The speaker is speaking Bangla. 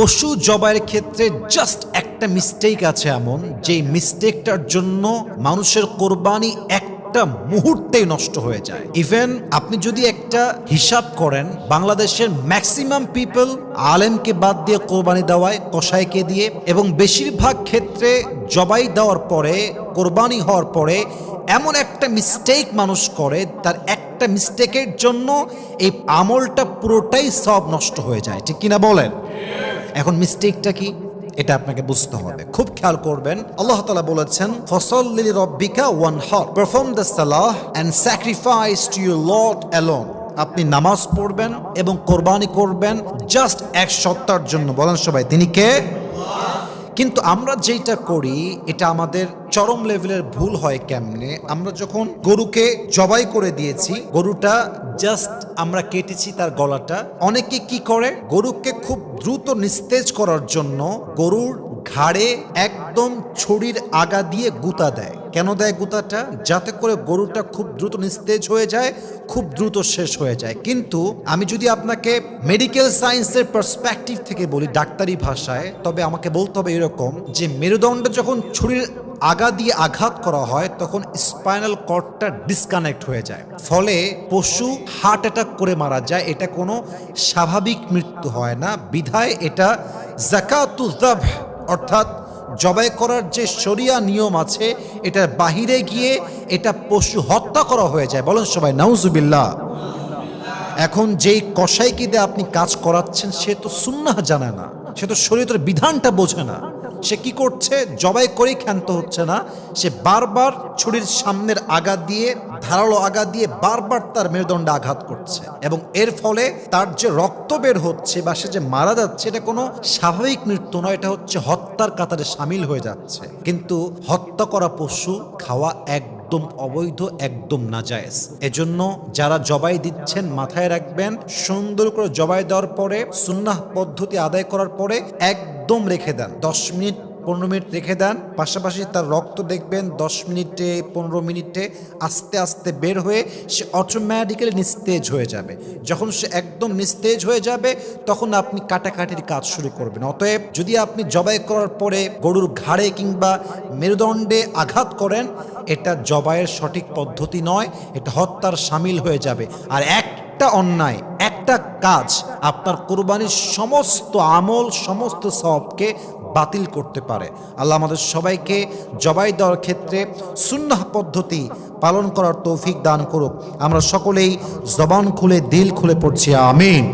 পশু জবাইয়ের ক্ষেত্রে জাস্ট একটা মিস্টেক আছে এমন যে মিস্টেকটার জন্য মানুষের কোরবানি একটা মুহূর্তেই নষ্ট হয়ে যায়। ইভেন আপনি যদি একটা হিসাব করেন, বাংলাদেশের ম্যাক্সিমাম পিপল আলেমকে বাদ দিয়ে কোরবানি দেওয়ায়, কসাইকে দিয়ে, এবং বেশিরভাগ ক্ষেত্রে জবাই দেওয়ার পরে, কোরবানি হওয়ার পরে এমন একটা মিস্টেক মানুষ করে, তার একটা মিস্টেকের জন্য এই আমলটা পুরোটাই সব নষ্ট হয়ে যায়। ঠিক কিনা বলেন? এখন মিস্টেকটা কি? এটা আপনাকে বুঝতে হবে। খুব খেয়াল করবেন। আল্লাহ তালা বলেছেন ফসল রব্বিকা ওয়ান হর perform the Salah and sacrifice to your Lord alone আপনি নামাজ পড়বেন এবং কোরবানি করবেন জাস্ট এক সত্তার জন্য। বলেন সবাই, তিনি কে? কিন্তু আমরা যেটা করি, এটা আমাদের চরম লেভেলের ভুল হয় কেমনে? আমরা যখন গরুকে জবাই করে দিয়েছি, গরুটা জাস্ট আমরা কেটেছি তার গলাটা, অনেকে কি করে? গরুকে খুব দ্রুত নিস্তেজ করার জন্য গরুর ঘাড়ে একদম ছড়ির আগা দিয়ে গুতা দেয়। কেন দেয় গুতাটা? যাতে করে গরুটা খুব দ্রুত নিস্তেজ হয়ে যায়, খুব দ্রুত শেষ হয়ে যায়। কিন্তু আমি যদি আপনাকে মেডিকেল সায়েন্সের পার্সপেক্টিভ থেকে বলি ডাক্তারি ভাষায়, তবে আমাকে বলতে হবে এরকম যে মেরুদণ্ড যখন ছুরির আগা দিয়ে আঘাত করা হয়, তখন স্পাইনাল কর্ডটা ডিসকানেক্ট হয়ে যায়। ফলে পশু হার্ট অ্যাটাক করে মারা যায়। এটা কোনো স্বাভাবিক মৃত্যু হয় না। বিধায় এটা জাকাতুজাব অর্থাৎ জবাই করার যে সরিয়া নিয়ম আছে, এটা বাহিরে গিয়ে এটা পশু হত্যা করা হয়ে যায়। বলেন সবাই নাউজুবিল্লা এখন যেই কষাইকিদে আপনি কাজ করাচ্ছেন, সে তো সুন্নাহ জানে না। সে তো শরীরের বিধানটা বোঝে না। সে কি করছে? জবাই করেই ক্ষান্ত হচ্ছে না। সে বারবার ছুরির সামনের আঘাত দিয়ে, ধারালো আঘাত দিয়ে বারবার তার মেরুদণ্ডে আঘাত করছে এবং এর ফলে তার যে রক্ত বের হচ্ছে বা সে যে মারা যাচ্ছে, এটা কোনো স্বাভাবিক মৃত্যু নয়, এটা হচ্ছে হত্যার কাতারে সামিল হয়ে যাচ্ছে। কিন্তু হত্যা করা পশু, খাওয়া এক একদম অবৈধ, একদম নাজায়েজ। এজন্য যারা জবাই দিচ্ছেন মাথায় রাখবেন, সুন্দর করে জবাই দেওয়ার পরে, সুন্নাহ পদ্ধতি আদায় করার পরে একদম রেখে দেন। দশ মিনিট পনেরো মিনিট রেখে দেন। পাশাপাশি তার রক্ত দেখবেন দশ মিনিটে, পনেরো মিনিটে আস্তে আস্তে বের হয়ে সে অটোমেটিক্যালি নিস্তেজ হয়ে যাবে। যখন সে একদম নিস্তেজ হয়ে যাবে, তখন আপনি কাটাকাটির কাজ শুরু করবেন। অতএব যদি আপনি জবাই করার পরে গরুর ঘাড়ে কিংবা মেরুদণ্ডে আঘাত করেন, এটা জবাইয়ের সঠিক পদ্ধতি নয়, এটা হত্যার সামিল হয়ে যাবে। আর একটা অন্যায়, একটা কাজ আপনার কোরবানির সমস্ত আমল, সমস্ত সবকে বাতিল করতে পারে। আল্লাহ আমাদের সবাইকে জবাই দেওয়ার ক্ষেত্রে সুন্নাহ পদ্ধতি পালন করার তৌফিক দান করুক। আমরা সকলেই জবান খুলে, দিল খুলে পড়ছি, আমিন।